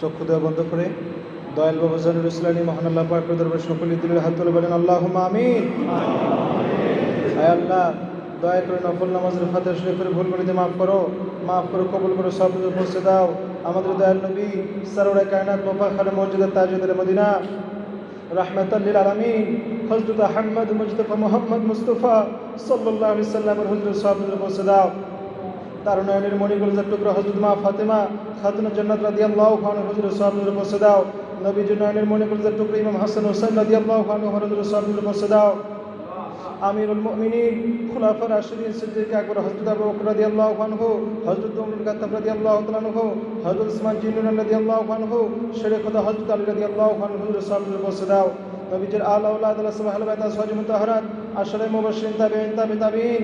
চক্ষু দেওয়া বন্ধ করে দয়াল বাবা জানুর ইসলামী মহান আল্লাহ পাক দরবার সকলে দিলের হাত তুলে বলেন আল্লাহ আমিন। আল্লাহ, দয়া করে নফল নামাজের ফাতে শরীফের ভুল করিতে মাফ করো মাফ করো, কবুল করো, সব পৌঁছে দাও। আমাদের দয়াল নবী সারোড়ে কায়নাত বাবা খালে মসজিদের তাজুদের মদিনা। রাহমাতাল্লিল আলামিন। হজরত আহমদ মুজতফা মোহাম্মদ মুস্তফা আলাইহি সাল্লামের হুজুর সাহাবীদের পৌঁছে দাও। তার নয়নের মণিগুলজার টুকরা হজরত মা ফাতেমা খাতুনের জান্নাত রাদিয়াল্লাহু আনহা হুজুর সাহাবীদের পৌঁছে দাও। নবীজি নয়নের মণিগুলজার টুকরা ইমাম হাসান হোসেন রাদিয়াল্লাহু আনহু হুজুর সাহাবীদের পৌঁছে দাও। আমিরুল মুমিনিন, খুলাফা রাশিদিন সিদ্দিক, আকবর হযরত আবু বকর রাদিয়াল্লাহু আনহু হযরত উমর গাত্তাব রাদিয়াল্লাহু তাআলা আনহু হযরত উসমান জিন্নুন রাদিয়াল্লাহু আনহু, শেরে খোদা হযরত আলী রাদিয়াল্লাহু আনহু সাহাবীদের পৌঁছে দাও। আলা আওলাদ আল্লাহ সুবহানাহু ওয়া তাআলা সাহায্য মুতাহারাত আসলে মুবাশশিরিন তাবিঈন তাবি তাবিঈন।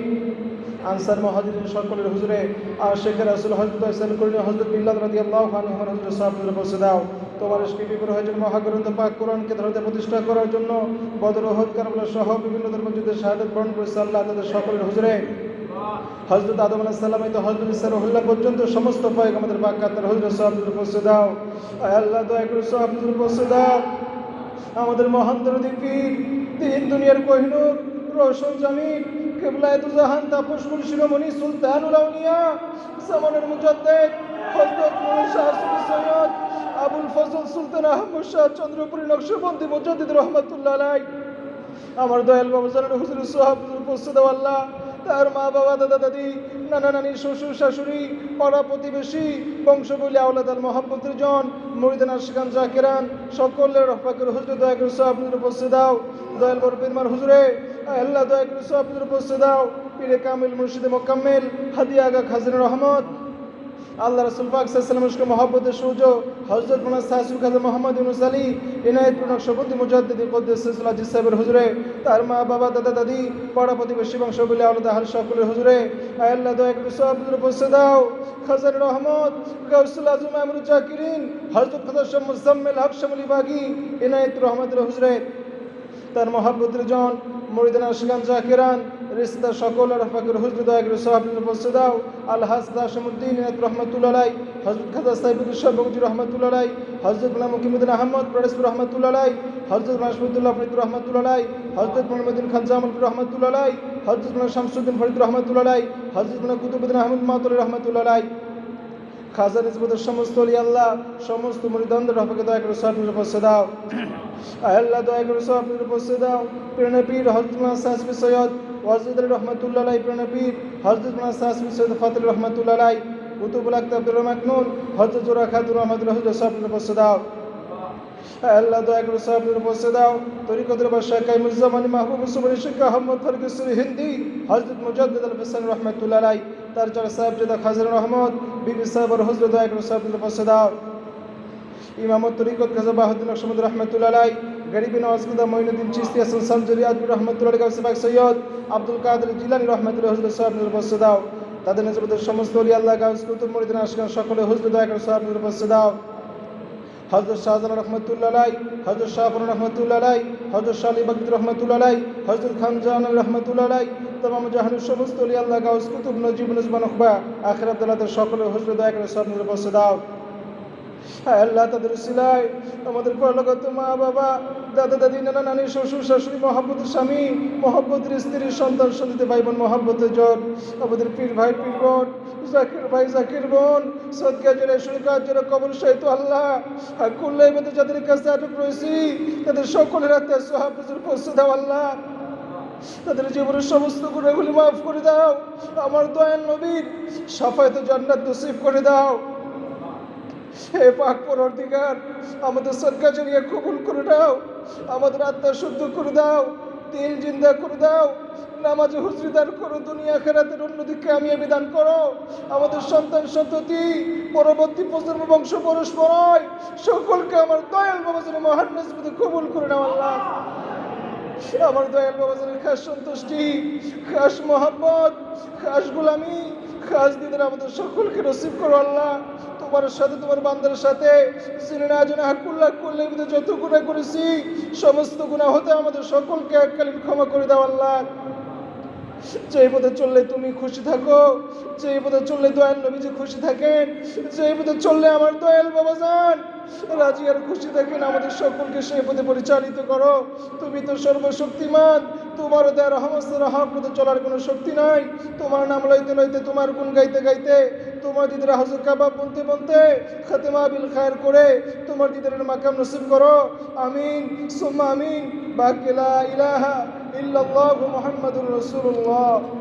আনসার মুহাজিরিন সকলের হুজুরে, আর শেখ রাসূল হযরত হাসান করিম, হযরত বিল্লাহ রাদিয়াল্লাহু আনহু হুজুর সাহাবীদের পৌঁছে দাও। তোমার ইশকে বিপুর হয়েছে মহাগ্রন্থ পাক কোরআনকে ধরতে প্রতিষ্ঠা করার জন্য বদর ওহদ, কারবালা সহ বিভিন্ন ধর্মযুদ্ধে শাহাদত বরণ করেছে আল্লাহ তাদের সকলের হুজুরে। হজরত আদম আলাহ সাল্লাম তো হজরত ইসারুল্লাহ পর্যন্ত সমস্ত পায়ক আমাদের পাক কাতার হজরত সাহাবুর পৌঁছে দাও। আল্লাহ, দয়া করে সাহাবুর পৌঁছে দাও। আমাদের মহান দরদি পীর তিন দুনিয়ার কোহিনুর রোশন জামিন কেবলায় জাহান তাপস কুল শিরোমণি সুলতানুল আউলিয়া জামানের মুজাদ্দেদ হযরত শাহ সৈয়দ, আবুল ফজল সুলতান আহমদ শাহ চন্দ্রপুরী নকশবন্দি মুজাদ্দিদ রহমাতুল্লাহ আলাই আমার দয়াল বাবা হুজুর সোহাব দাও আল্লাহ, তার মা বাবা, দাদা দাদি, নানা নানি, শ্বশুর শাশুড়ি, পাড়া প্রতিবেশী, বংশবলী, আওলাদ আল মোহাম্মতের জন, মরিদান আশকান, জাকেরান, সকলের রফাকের হুজুর দয়া করে সোহাব পৌঁছে দাও দয়াল বড় পীরমার হুজুরে আল্লাহ দয়া করে সোহাব পৌঁছে দাও। পীরে কামিল, মুর্শিদে মোকাম্মেল, হাদিয়া আগা খাজিন রহমত। আল্লাহ রসুল পাক সাল্লামের মহব্বতের সূর্য হজরত মোহাম্মদ সাহসুল খাজা মোহাম্মদ ইউনুস আলী ইনায়তপুর নকশবন্দি মুজাদ্দিদি কদ্দুস আজিজ সাহেবের হুজুরে, তার মা, বাবা, দাদা, দাদি, পাড়া প্রতিবেশী বংশ বলে আলাদা হাল সকলের হুজুরে আল্লাহ দয়া করে সব পৌঁছে দাও। খাজান রহমত, গাউসুল আজম, আমরুল জাকিরিন হজরত খাজা মুজাম্মেল হক শামুল বাগি ইনায়ত রহমতের হুজুরে, তার মহাব্বতের জন মরিদান আশকান জাকিরান, রিস্তা সকল রফাকুর হুজুর দয়াগুর সাহাবিন পৌঁছে দাও। আল হাসদা শামুদ্দিন রহমতুল্লাহ হজরত খাজা সাইবুল শাহ বগুজি রহমতুল্লাহ হজরত গুলাম মুকিমুদ্দিন আহমদ প্রদেশপুর রহমতুল্লাহ হজরত মাসমুদ্দুল্লাহ ফরিদ রহমতুল্লাহ হজরত মোহাম্মদিন খান জামুল রহমতুল্লাহ হজরত মোহাম্মদ শামসুদ্দিন ফরিদ রহমতুল্লাহ হজরত মোহাম্মদ কুতুবুদ্দিন আহমদ মাতুল রহমতুল্লাহ খাজা নিসবতের সমস্ত আল্লাহ সমস্ত মরিদন্দ রফাকে দয়া করে সব দাও। আল্লাহ দয়া করে সব নিজে পৌঁছে দাও প্রেরণা পীর হজরত সাহসবি সৈয়দ ওয়াজিদ রহমতুল্লাহ প্রেরণা পীর হজরত সাহসবি সৈয়দ ফাতুল রহমতুল্লাহ কুতুবুল আক্তাব আব্দুর রহমান নুন হজরত জোরা খাতুর রহমতুল্লাহ হুজুর, সব নিজে পৌঁছে দাও আল্লাহ দয়া করে সব নিজে পৌঁছে দাও তরিকতের বাদশাহ কাইমুজ্জামানি মাহবুব সুবনি শেখ আহমদ ফরগুসরি হিন্দি হজরত মুজাদ্দিদ আল ফিসান রহমতুল্লাহ তার যারা সাহেব জাদা খাজর রহমদ বিবি সাহেবর হজরত দয়া করে সব পৌঁছে দাও ইমামত তরিকত খাজা বাহুদ্দিন আহমদ রহমতুল্লাহ গরিবী নওয়াজ খুদা মঈনুদ্দিন চিস্তি হাসান সামজুরি আজমুর রহমতুল্লাহ গাউসিবাগ সৈয়দ আব্দুল কাদের জিলানি রহমতুল্লাহ হজরত সাহেব পৌঁছে দাও তাদের নিজেদের সমস্ত অলি আল্লাহ, গাউস, কুতুব, মরিদিন আশকান সকলে হজরত দয়া করে সাহেব পৌঁছে দাও হজরত শাহজালাল রহমতুল্লাহ হজরত শাহপুর রহমতুল্লাহ হজরত শাহ বকর রহমতুল্লাহ হজরত খান জাহান রহমতুল্লাহ তমাম জাহানের সমস্ত অলি আল্লাহ, গাউস, কুতুব, নজিব নজমান আখির আব্দুল্লাহ সকলে হজরত দয়া করে সব নিজে পৌঁছে দাও হ্যাঁ আল্লাহ, তাদের সিলাই আমাদের পরলোকত মা, বাবা, দাদা, দাদি, নানা, নানি, শ্বশুর, শাশুড়ি মহাব্বতের স্বামী, মহাব্বতের স্ত্রীর সন্তান সন্তান ভাই বোন মহাব্বতের জন আমাদের পীর ভাই, পীর বোন, জাকির ভাই, জাকির বোন, সদকা জোরে সুরকার জোরে কবর সহিত আল্লাহ, আর কুল্লাই মধ্যে যাদের কাছে আটক রয়েছি, তাদের সকলের হাতে সোহাবুজুর পৌঁছে দাও আল্লাহ। তাদের জীবনের সমস্ত গুণাগুলি মাফ করে দাও। আমার দয়াল নবীর সাফায়ত জান্নাত নসিব করে দাও। হে পাক পরদিগার আমাদের সরকার জড়িয়ে কবুল করে দাও আমাদের আত্মা শুদ্ধ করে দাও, দিল জিন্দা করে দাও, নামাজে হুজরিদার করো, দুনিয়া খেরাতের অন্যদিকে আমি বিধান করো, আমাদের সন্তান সন্ততি, পরবর্তী প্রজন্ম বংশ পরস্পরয় সকলকে আমার দয়াল বাবাজের মহান নসবতে কবুল করে নাও আল্লাহ। আমার দয়াল বাবাজের খাস সন্তুষ্টি, খাস মোহাম্মদ খাস গুলামি, খাস দিদের আমাদের সকলকে নসিব করো আল্লাহ। তোমার সাথে, তোমার বান্দার সাথে। যত গুণা করেছি, সমস্ত গুণা হতে আমাদের সকলকে এককালীন ক্ষমা করে দাও আল্লাহ। যে পথে চললে তুমি খুশি থাকো যে পথে চললে দয়াল নবীজি খুশি থাকেন যে পথে চললে আমার দয়াল বাবা যান, রাজি আর খুশি থাকেন, আমাদের সকলকে সেই পথে পরিচালিত করো। তুমি তো সর্বশক্তিমান তোমার দেয় রহমস্তের হক পথে চলার কোনো শক্তি নাই। তোমার নাম লইতে লইতে তোমার গুণ গাইতে গাইতে তোমার দিদিরা হজর কাবাব বলতে বলতে খাতেমা বিল খায়ের করে তোমার দিদারের মাকাম নসিব করো। আমিন, সুম্মা আমিন। বাকিলা ইলাহা ইল্লাল্লাহু মুহাম্মাদুর রাসূলুল্লাহ।